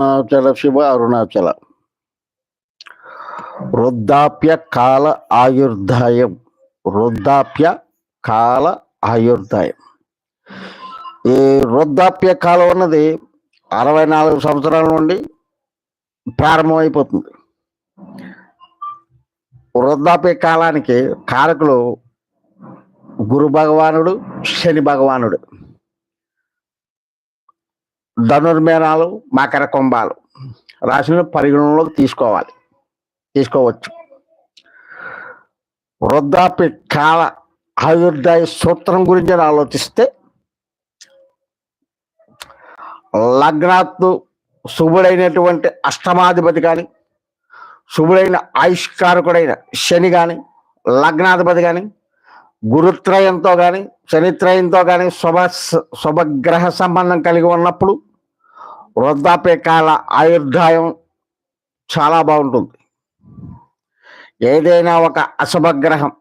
అరుణాచల శివ అరుణాచల. వృద్ధాప్య కాల ఆయుర్దాయం వృద్ధాప్య కాల ఆయుర్దాయం ఈ వృద్ధాప్య కాలం అన్నది అరవై నాలుగు సంవత్సరాల నుండి ప్రారంభమైపోతుంది వృద్ధాప్య కాలానికి కారకులు గురు భగవానుడు శని భగవానుడు. ధనుర్మేనాలు మకర కుంభాలు రాశులను పరిగణనలోకి తీసుకోవాలి. తీసుకోవచ్చు. వృద్ధాప్య కాల ఆయుర్దాయ సూత్రం గురించి ఆలోచిస్తే లగ్నాత్తు శుభుడైనటువంటి అష్టమాధిపతి కానీ శుభుడైన ఆయుష్కారకుడైన శని కానీ లగ్నాధిపతి కానీ గురుత్రయంతో కానీ శనిత్రయంతో కానీ శుభ శుభగ్రహ సంబంధం కలిగి ఉన్నప్పుడు వృద్ధాప్య కాల ఆయుర్దాయం చాలా బాగుంటుంది. ఏదైనా ఒక అశుభగ్రహం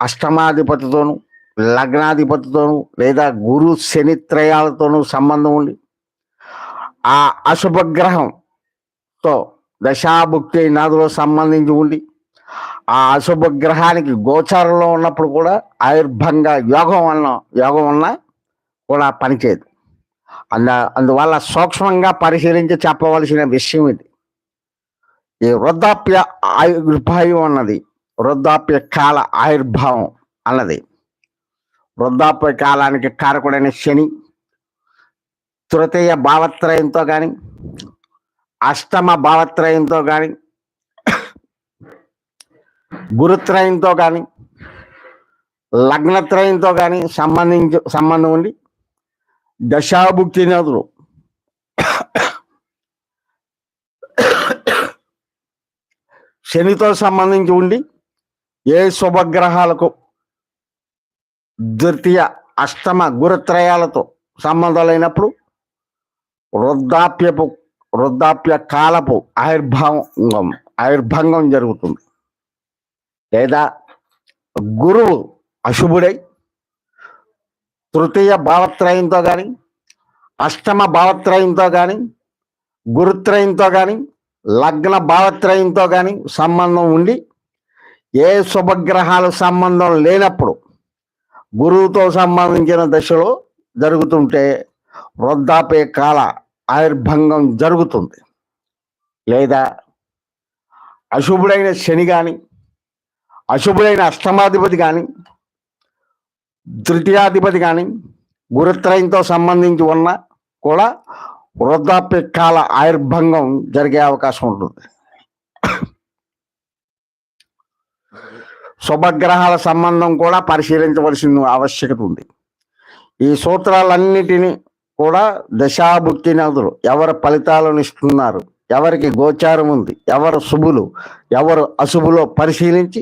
అష్టమాధిపతితోనూ లగ్నాధిపతితోనూ లేదా గురు శనిత్రయాలతోనూ సంబంధం ఉండి ఆ అశుభగ్రహంతో దశాభుక్తి నాదులో సంబంధించి ఉండి ఆ అశుభ గ్రహానికి గోచారంలో ఉన్నప్పుడు కూడా ఆయుర్భంగా యోగం వలన యోగం వలన కూడా పనిచేయదు. అంద అందువల్ల సూక్ష్మంగా పరిశీలించి చెప్పవలసిన విషయం ఇది. ఈ వృద్ధాప్య ఆయుర్భావం అన్నది వృద్ధాప్య కాల ఆయుర్భావం అన్నది. వృద్ధాప్య కాలానికి కారకుడైన శని తృతీయ భావత్రయంతో కానీ అష్టమ భావత్రయంతో కానీ గురుత్రయంతో కానీ లగ్నత్రయంతో కానీ సంబంధించి సంబంధం ఉండి దశాభుక్తి నదులు శనితో సంబంధించి ఉండి ఏ శుభగ్రహాలకు ద్వితీయ అష్టమ గురుత్రయాలతో సంబంధాలైనప్పుడు వృద్ధాప్యపు వృద్ధాప్య కాలపు ఆవిర్భావం ఆయుర్భంగం జరుగుతుంది. లేదా గురువు అశుభుడై తృతీయ భావత్రయంతో కానీ అష్టమ భావత్రయంతో కానీ గురుత్రయంతో కానీ లగ్న భావత్రయంతో కానీ సంబంధం ఉండి ఏ శుభగ్రహాలు సంబంధం లేనప్పుడు గురువుతో సంబంధించిన దశలో జరుగుతుంటే వృద్ధాప్య కాల ఆయుర్భంగం జరుగుతుంది. లేదా అశుభుడైన శని కానీ అశుభుడైన అష్టమాధిపతి కానీ తృతీయాధిపతి కానీ గురుత్రయంతో సంబంధించి ఉన్న కూడా వృద్ధాప్య కాల ఆయుర్భంగం జరిగే అవకాశం ఉంటుంది. శుభగ్రహాల సంబంధం కూడా పరిశీలించవలసిన ఆవశ్యకత ఉంది. ఈ సూత్రాలన్నిటినీ కూడా దశాభుక్తి నదులు ఎవరు ఫలితాలను ఇస్తున్నారు ఎవరికి గోచారం ఉంది ఎవరు శుభులు ఎవరు అశుభులో పరిశీలించి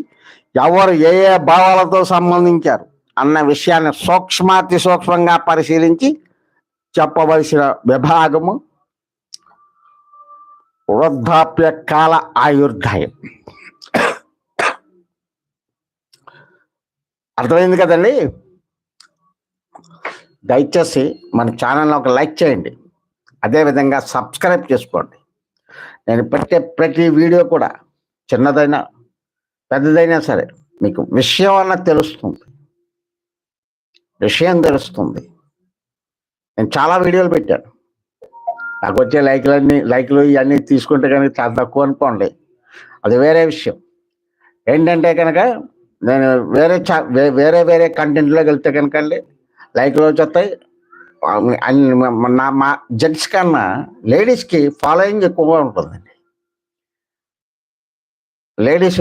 ఎవరు ఏ ఏ భావాలతో సంబంధించారు అన్న విషయాన్ని సూక్ష్మాతి సూక్ష్మంగా పరిశీలించి చెప్పవలసిన విభాగము వృద్ధాప్య కాల ఆయుర్దాయం. అర్థమైంది కదండి? దయచేసి మన ఛానల్ని ఒక లైక్ చేయండి. అదేవిధంగా సబ్స్క్రైబ్ చేసుకోండి. నేను పెట్టే ప్రతి వీడియో కూడా చిన్నదైనా పెద్దదైనా సరే మీకు విషయం అన్న తెలుస్తుంది. విషయం తెలుస్తుంది. నేను చాలా వీడియోలు పెట్టాను. నాకు వచ్చే లైక్లన్నీ లైక్లు ఇవన్నీ తీసుకుంటే కనుక చాలా తక్కువ అనుకోండి. అది వేరే విషయం. ఏంటంటే కనుక నేను వేరే చా వేరే వేరే కంటెంట్లోకి వెళ్తే కనుక అండి లైక్లు వచ్చేస్తాయి అన్ని నా మా జెంట్స్ కన్నా లేడీస్కి ఫాలోయింగ్ ఎక్కువగా ఉంటుందండి. లేడీస్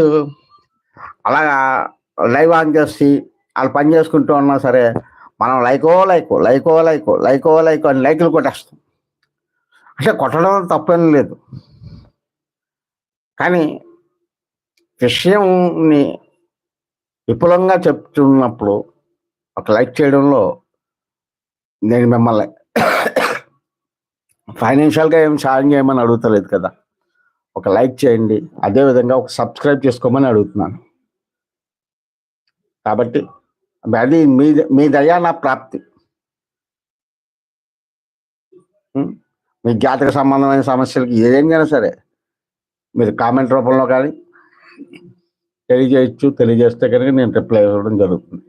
అలాగా లైవ్ ఆన్ చేసి వాళ్ళు పని చేసుకుంటూ ఉన్నా సరే మనం లైకో లైకో లైకో లైకో లైకో లైకో అని లైకులు కొట్టేస్తాం. అంటే కొట్టడం తప్పేం లేదు. కానీ విషయంని విపులంగా చెప్తున్నప్పుడు ఒక లైక్ చేయడంలో నేను మిమ్మల్ని ఫైనాన్షియల్గా ఏం సాయం చేయమని అడుగుతలేదు కదా. ఒక లైక్ చేయండి అదేవిధంగా ఒక సబ్స్క్రైబ్ చేసుకోమని అడుగుతున్నాను. కాబట్టి అది మీ మీ దయా నా ప్రాప్తి. మీ జాతక సంబంధమైన సమస్యలకి ఏదైనా సరే మీరు కామెంట్ రూపంలో కానీ తెలియజేయచ్చు తెలియజేస్తే కనుక నేను రిప్లై ఇవ్వడం జరుగుతుంది.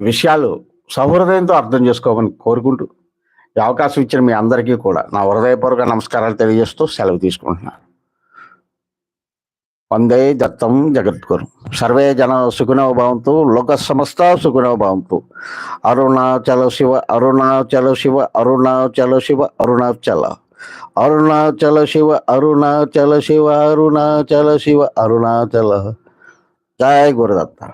విషయాలు సహృదయంతో అర్థం చేసుకోమని కోరుకుంటూ ఈ అవకాశం ఇచ్చిన మీ అందరికీ కూడా నా హృదయపూర్వక నమస్కారాలు తెలియజేస్తూ సెలవు తీసుకుంటున్నాను. వందే దత్తం జగద్గురు. సర్వే జన సుఖినో భవంతు లోక సమస్త సుఖినో భవంతు. అరుణాచల శివ అరుణాచల శివ అరుణాచల శివ అరుణాచల. అరుణాచల శివ అరుణాచల శివ అరుణాచల శివ అరుణాచల. జయ గురుదత్త.